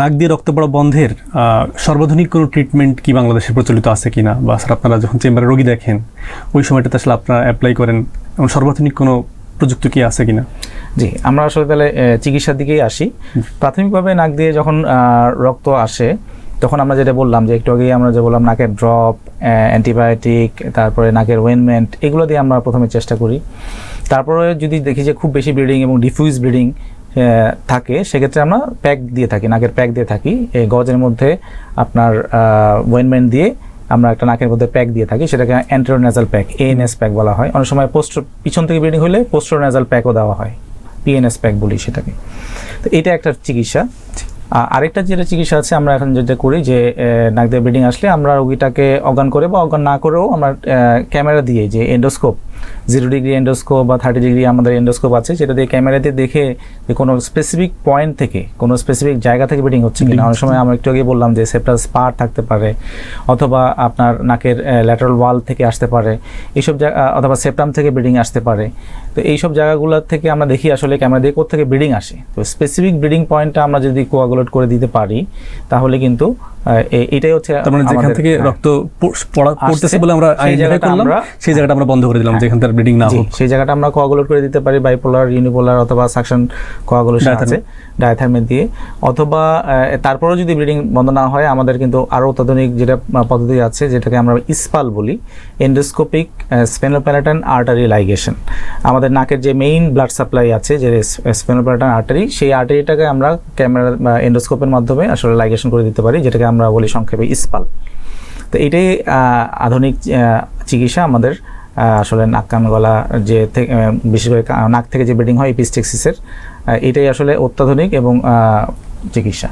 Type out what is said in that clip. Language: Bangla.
নাক দিয়ে রক্ত পড়া বন্ধের সর্বাধুনিক কোনো ট্রিটমেন্ট কি বাংলাদেশে প্রচলিত আছে কি না বা স্যার আপনারা যখন চেম্বারে রোগী দেখেন ওই সময়টাতে আসলে আপনারা অ্যাপ্লাই করেন এবং সর্বাধুনিক কোনো প্রযুক্তি কি আছে কিনা? জি আমরা আসলে তাহলে চিকিৎসার দিকেই আসি। প্রাথমিকভাবে নাক দিয়ে যখন রক্ত আসে তখন আমরা যেটা বললাম যে একটু আগেই আমরা যে বললাম নাকের ড্রপ অ্যান্টিবায়োটিক তারপরে নাকের ওয়েনমেন্ট এগুলো দিয়ে আমরা প্রথমে চেষ্টা করি। তারপরে যদি দেখি যে খুব বেশি ব্লিডিং এবং ডিফিউজ ব্লিডিং থাকে, সেক্ষেত্রে আমরা প্যাক দিয়ে থাকি, নাকের প্যাক দিয়ে থাকি। এই গজের মধ্যে আপনার ওয়েনমেন্ট দিয়ে আমরা একটা নাকের মধ্যে প্যাক দিয়ে থাকি, সেটাকে অ্যান্ট্রোনেজাল প্যাক এএনএস প্যাক বলা হয়। অনেক সময় পোস্ট পিছন থেকে ব্লিডিং হলে পোস্টোনেজাল প্যাকও দেওয়া হয় পিএনএস প্যাক বলি সেটাকে। তো এটা একটা চিকিৎসা। আরেকটা যেটা চিকিৎসা আছে আমরা এখন যেটা করি যে আহ, নাক দিয়ে ব্লিডিং আসলে আমরা রোগীটাকে অজ্ঞান করে বা অজ্ঞান না করেও আমরা ক্যামেরা দিয়ে যে এন্ডোস্কোপ জিরো ডিগ্রি এন্ডোস্কোপ বা থার্টি ডিগ্রি আমাদের এন্ডোস্কোপ আছে সেটা দিয়ে ক্যামেরা দিয়ে দেখে যে কোনো স্পেসিফিক পয়েন্ট থেকে কোনো স্পেসিফিক জায়গা থেকে ব্লিডিং হচ্ছে কিনা। অনেক সময় আমরা একটু আগে বললাম যে সেপ্টাস স্পার থাকতে পারে অথবা আপনার নাকের ল্যাটারাল ওয়াল থেকে আসতে পারে এইসব জায়গা অথবা সেপ্টাম থেকে ব্লিডিং আসতে পারে। তো এইসব জায়গাগুলো থেকে আমরা দেখি আসলে ক্যামেরা দিয়ে কোথেকে ব্লিডিং আসে। তো স্পেসিফিক ব্লিডিং পয়েন্টটা আমরা যদি কোয়াগুলেট করে দিতে পারি তাহলে কিন্তু এটাই হচ্ছে তার মানে যেখান থেকে হ্যাঁ। রক্ত পড়তেছে বলে আমরা সেই জায়গাটা করলাম আমরা- সেই জায়গাটা আমরা বন্ধ করে দিলাম যেখান থেকে ব্লিডিং না হোক সেই জায়গাটা আমরা কোয়াগুলেট করে দিতে পারি বাইপোলার ইউনিপোলার অথবা সাকশন কোয়াগুলেশন আছে। দিয়ে অথবা তারপরেও যদি ব্লিডিং বন্ধ না হয় আমাদের কিন্তু আরও অত্যাধুনিক যেটা পদ্ধতি আছে যেটাকে আমরা ইসপাল বলি এন্ডোস্কোপিক স্পেনোপ্যারাটান আর্টারি লাইগেশন আমাদের নাকের যে মেইন ব্লাড সাপ্লাই আছে যে স্পেনোপ্যারাটান আর্টারি সেই আর্টারিটাকে আমরা ক্যামেরা এন্ডোস্কোপের মাধ্যমে আসলে লাইগেশন করে দিতে পারি যেটাকে আমরা বলি সংক্ষেপে ইস্পাল। তো এটাই আধুনিক চিকিৎসা আমাদের আসলে নাক, কান, গলা যে বিশেষ করে নাক থেকে যে ব্লিডিং হয় ইপিস্টেক্সিসের এটাই আসলে অত্যাধুনিক এবং চিকিৎসা।